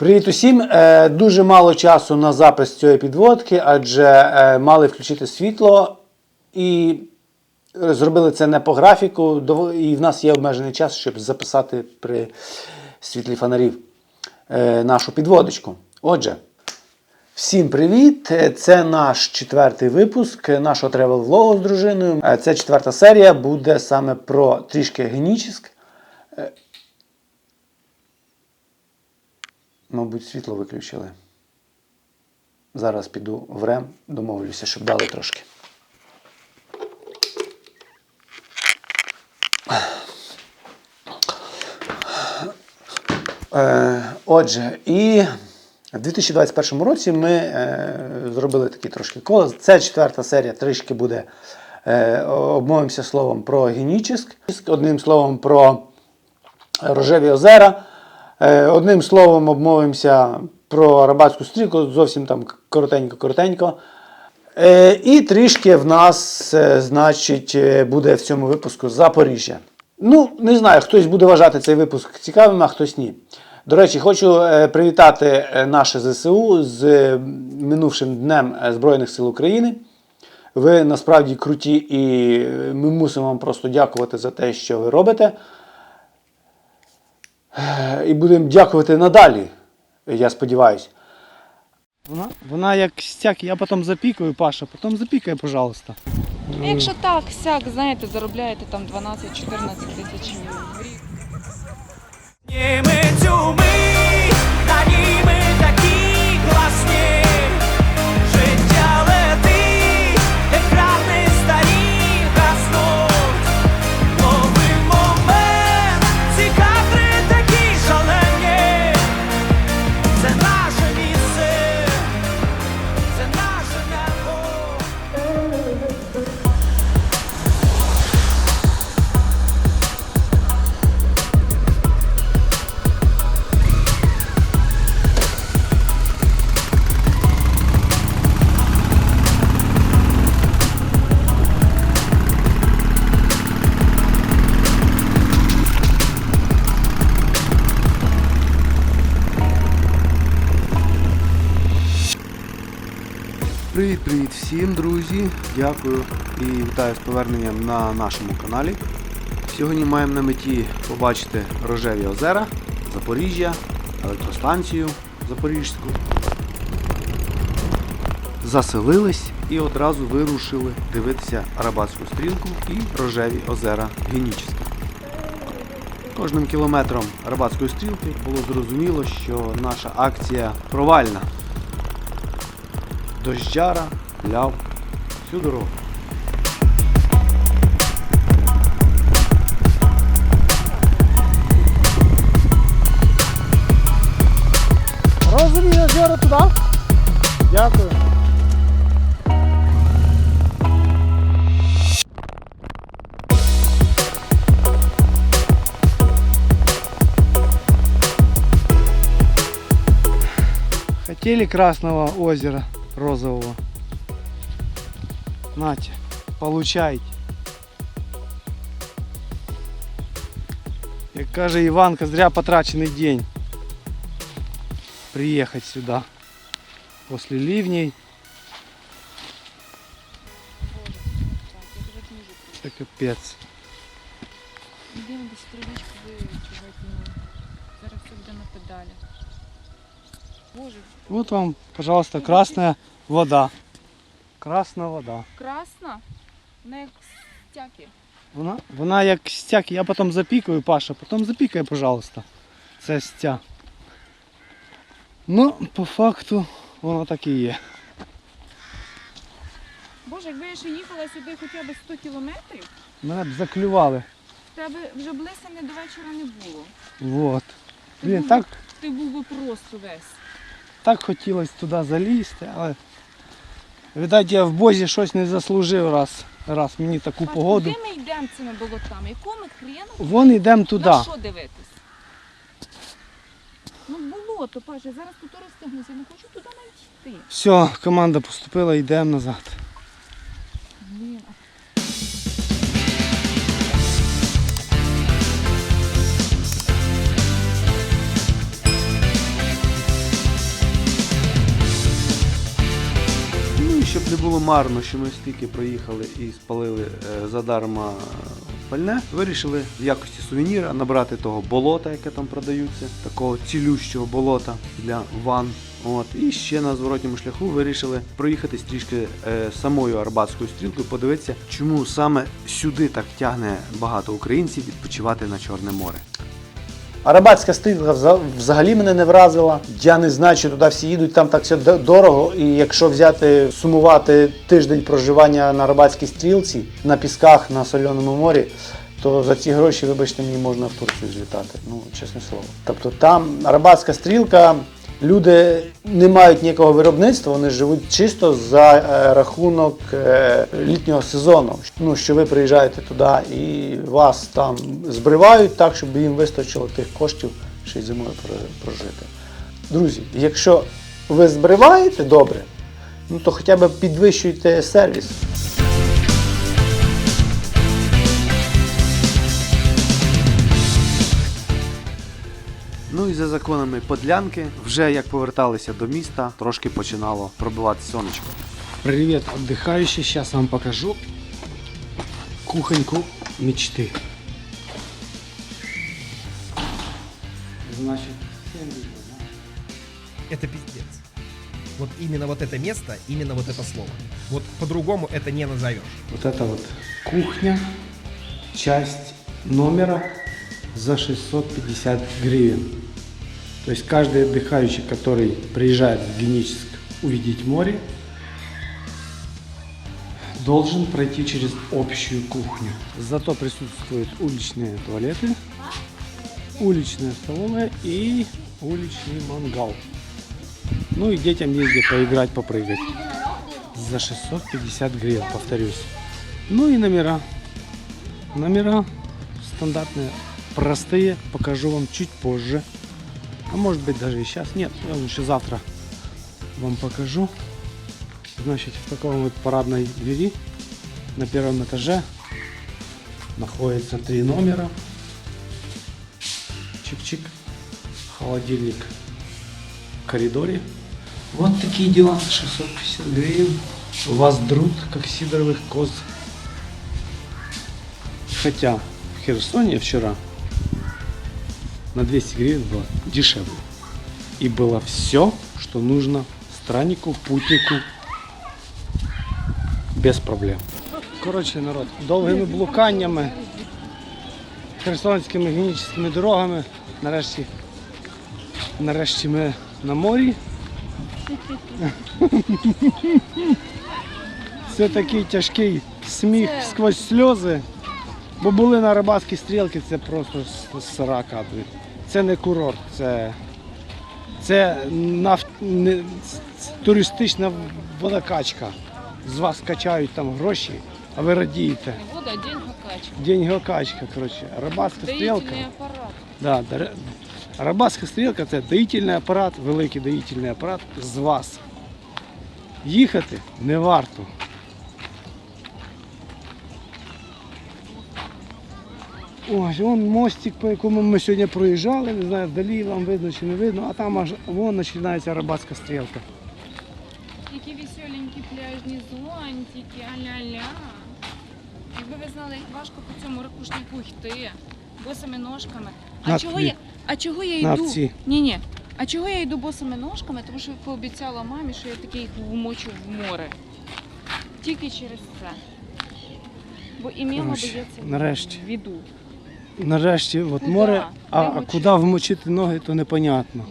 Привіт усім! Е, Дуже мало часу на запис цієї підводки, адже е, мали включити світло і зробили це не по графіку, і в нас є обмежений час, щоб записати при світлі фонарів е, нашу підводочку. Отже, всім привіт! Це наш четвертий випуск нашого тревел влогу з дружиною. Це четверта серія буде саме про трішки генічіск. Мабуть, світло виключили. Зараз піду в рем, домовлюся, щоб дали трошки. Е, Отже, і в 2021 році ми е, зробили такі трошки коло. Це четверта серія, трішки буде. Е, обмовимося словом про генічіск, одним словом про рожеві озера. Е, Одним словом, обмовимося про рибацьку стрілку, зовсім там коротенько-коротенько. Е, І трішки в нас, е, значить, буде в цьому випуску Запоріжжя. Ну, не знаю, хтось буде вважати цей випуск цікавим, а хтось ні. До речі, хочу привітати наше ЗСУ з минувшим днем Збройних сил України. Ви насправді круті, і ми мусимо вам просто дякувати за те, що ви робите. Е, І будемо дякувати надалі, я сподіваюся. Вона, вона як стяк, я потім запікаю, Паша, потім запікає, пожалуйста. Якщо так, сяк, знаєте, заробляєте там 12-14 тисяч в рік. Німи цюми, та німи такі класні. Привіт-привіт всім, друзі! Дякую і вітаю з поверненням на нашому каналі. Сьогодні маємо на меті побачити рожеві озера, Запоріжжя, електростанцію Запорізьку. Заселились і одразу вирушили дивитися Арабатську стрілку і рожеві озера Генічеська. Кожним кілометром Арабатської стрілки було зрозуміло, що наша акція провальна. Дождяра, ляв, всю дорогу. Розові озера туди? Дякую. Хотели красного озера розового. Нате, получайте. Як каже Іванка, зря потрачений день. Приехать сюда после ливней. Это капец. Десь травичку вичувати. Зараз все буде на педалі. Боже, Вот вам, пожалуйста, красная вода. Красна вода. красна, вона як стяки. Вона, вона як стяк, я потім запікаю, Паша, потім запікай, пожалуйста. Це стя. Ну, по факту, воно так і є. Боже, якби я ще їхала сюди хоча б 100 кілометрів, Мене б заклювали. тебе вже блисини до вечора не було. Вот. Блін, так, Ти був би просто весь. Так хотілося туди залізти, але. Видать, я в Бозі щось не заслужив раз. Раз мені таку Паш, погоду. Куди ми йдемо цими болотами? Якому хрену? Вон йдемо туди. На що дивитись? Ну болото, Паш, я зараз тут розтягнуся, я не хочу туди навіть йти. Все, команда поступила, йдемо назад. Блін, а щоб не було марно, що ми стільки проїхали і спалили е, задарма пальне, вирішили в якості сувеніра набрати того болота, яке там продаються, такого цілющого болота для ван. От, і ще на зворотньому шляху вирішили проїхатись трішки е, самою Арбатською стрілкою, подивитися, чому саме сюди так тягне багато українців відпочивати на Чорне море. Арабатська стрілка вза- взагалі мене не вразила. Я не знаю, що туди всі їдуть, там так все дорого. І якщо взяти, сумувати тиждень проживання на Арабатській стрілці, на пісках, на соленому морі, то за ці гроші, вибачте, мені можна в Турцію злітати. Ну, чесне слово. Тобто там Арабатська стрілка, люди не мають ніякого виробництва, вони живуть чисто за е, рахунок е, літнього сезону. Ну, що ви приїжджаєте туди і вас там збривають так, щоб їм вистачило тих коштів, ще й зимою про- прожити. Друзі, якщо ви збриваєте добре, ну то хоча б підвищуйте сервіс. Законами подлянки, вже як поверталися до міста, трошки починало пробивати сонечко. Привет, отдыхающий. Сейчас вам покажу кухоньку мечты. Значит, это пиздец. Вот именно вот это место, именно вот это слово. Вот по-другому это не назовешь. вот это вот кухня, часть номера за 650 гривен. То есть каждый отдыхающий, который приезжает в Геническ увидеть море, должен пройти через общую кухню. Зато присутствуют уличные туалеты, уличная столовая и уличный мангал. Ну и детям есть где поиграть, попрыгать. За 650 гривен, повторюсь. Ну и номера. Номера стандартные, простые, покажу вам чуть позже. А может быть даже и сейчас. Нет, я лучше завтра вам покажу. Значит, в таком вот парадной двери на первом этаже находится три номера. Чик-чик. Холодильник в коридоре. Вот такие дела за 650 гривен. Вас друт, как сидоровых коз. Хотя в Херсоне вчера на 200 гривен было дешевле. И было все, что нужно страннику, путнику без проблем. Коротше, народ, довгими блуканнями, херсонськими генічними дорогами. Нарешті, нарешті ми на морі. Це такий тяжкий сміх сквозь сльози. Бо були на рибацькій стрілці, це просто с- срака. Це не курорт, це, це наф... не... туристична водокачка. З вас качають там гроші, а ви радієте. Не вода, а день качка. Деньгокачка, коротше. Рибацька стрілка. Апарат. Да, Рибацька стрілка це доїтельний апарат, великий доїтельний апарат з вас. Їхати не варто. Ось, вон мостик, по якому ми сьогодні проїжджали, не знаю, вдалі вам видно чи не видно, а там аж вон починається рибацька стрілка. Які веселенькі пляжні зонтики, а-ля-ля. Якби ви знали, як важко по цьому ракушнику йти, босими ножками. А На чого я, а чого я на йду? ці. Ні, ні. А чого я йду босими ножками? Тому що пообіцяла мамі, що я таки їх вмочу в море. Тільки через це. Бо і мама Коротше, боїться нарешті. віду. Нарешті от море, а, а куди вмочити ноги, то непонятно.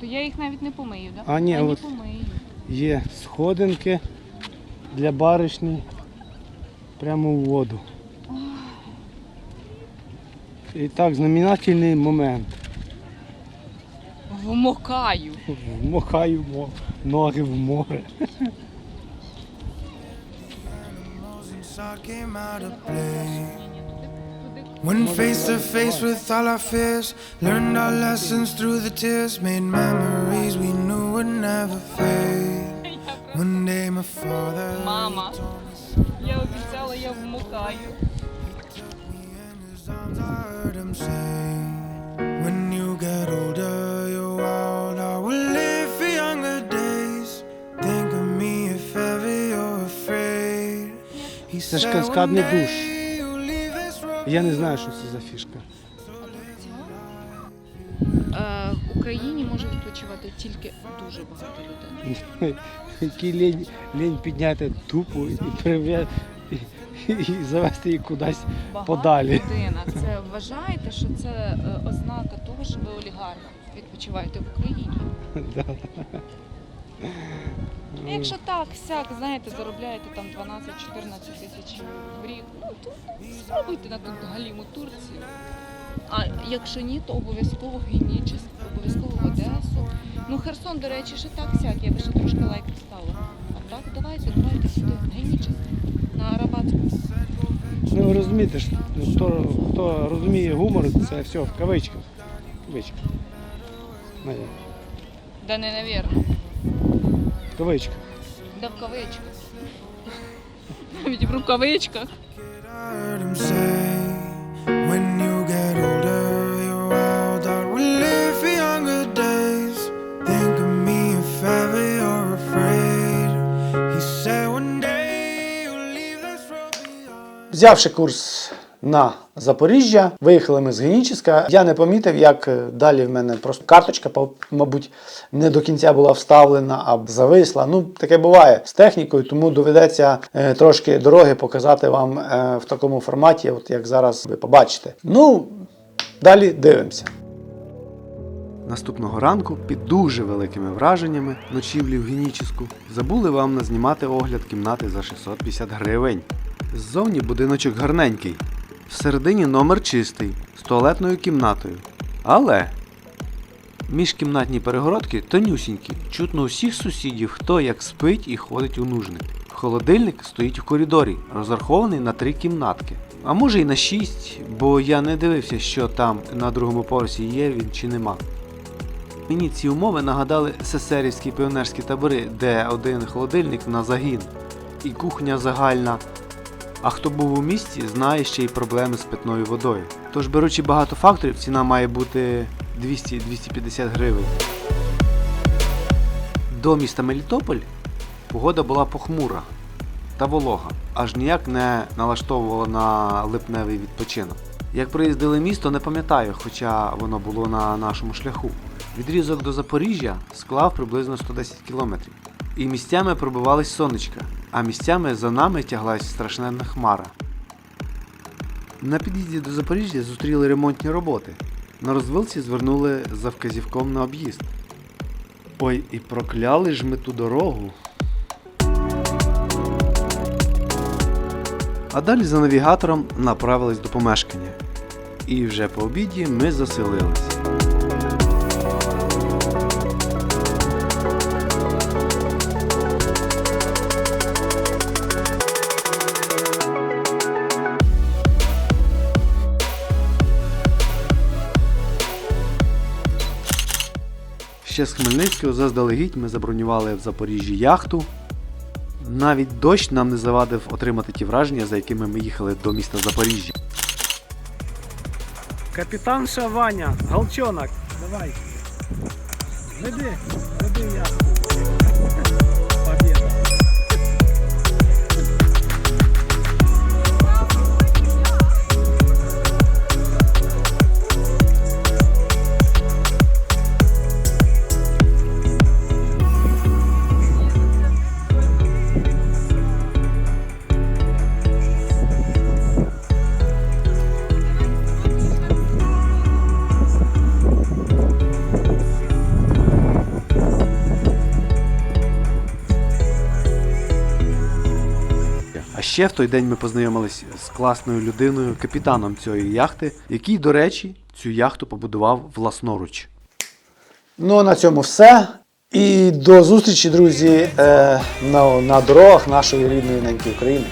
То я їх навіть не помию, так? А, ні, не от- помию. Є сходинки для баришні прямо в воду. І так, знаменательний момент. Вмокаю. Вмокаю ноги в море. came out of play. When face to face with all our fears, learned our lessons through the tears, made memories we knew would never fade. One day my father. Мама, я обіцяла, я вмукаю. When you get older, you're wild. I will live for younger days. Think of me if ever you're afraid. He said, Я не знаю, що це за фішка. Е, в Україні може відпочивати тільки дуже багато людей. Який лінь, лінь підняти тупу і, приве- і, і завести її кудись Багата подалі. людина. Це вважаєте, що це е, ознака того, що ви олігарх відпочиваєте в Україні. Да. Ну, Якщо так, сяк, знаєте, заробляєте там 12-14 тисяч в рік, ну то спробуйте на тут галіму Турцію. А якщо ні, то обов'язково Генічес, обов'язково в Одесу. Ну Херсон, до речі, ще так сяк, я би ще трошки лайк поставила. А так, давайте, давайте сюди, Генічес, на Арабатську. Ну ви розумієте, що хто, хто розуміє гумор, це все в кавичках. В кавичках. Да не, навірно, кавичках. Да в кавичках? Навіть в рукавичках. Взявши курс на Запоріжжя, виїхали ми з Геніческа. Я не помітив, як е, далі в мене просто карточка, мабуть, не до кінця була вставлена, а зависла. Ну, таке буває з технікою, тому доведеться е, трошки дороги показати вам е, в такому форматі, от як зараз ви побачите. Ну, далі дивимося. Наступного ранку, під дуже великими враженнями ночівлі в Геніческу, забули вам назнімати огляд кімнати за 650 гривень. Ззовні будиночок гарненький. Всередині номер чистий, з туалетною кімнатою. Але міжкімнатні перегородки тонюсінькі. Чутно усіх сусідів, хто як спить і ходить у нужник. Холодильник стоїть в коридорі, розрахований на три кімнатки. А може й на шість, бо я не дивився, що там на другому поверсі є він чи нема. Мені ці умови нагадали сесерівські піонерські табори, де один холодильник на загін і кухня загальна. А хто був у місті, знає ще й проблеми з питною водою. Тож, беручи багато факторів, ціна має бути 200-250 гривень. До міста Мелітополь погода була похмура та волога, аж ніяк не налаштовувала на липневий відпочинок. Як проїздили місто, не пам'ятаю, хоча воно було на нашому шляху. Відрізок до Запоріжжя склав приблизно 110 кілометрів. І місцями пробивались сонечка, а місцями за нами тяглась страшенна хмара. На під'їзді до Запоріжжя зустріли ремонтні роботи. На розвилці звернули за вказівком на об'їзд. Ой, і прокляли ж ми ту дорогу. А далі за навігатором направились до помешкання. І вже по обіді ми заселились. Ще з Хмельницького заздалегідь ми забронювали в Запоріжжі яхту. Навіть дощ нам не завадив отримати ті враження, за якими ми їхали до міста Запоріжжя. Капітан Шаваня, Галчонок, давай. Веди, ще в той день ми познайомились з класною людиною, капітаном цієї яхти, який, до речі, цю яхту побудував власноруч. Ну, а на цьому все. І до зустрічі, друзі, е, на, дорогах нашої рідної неньки України.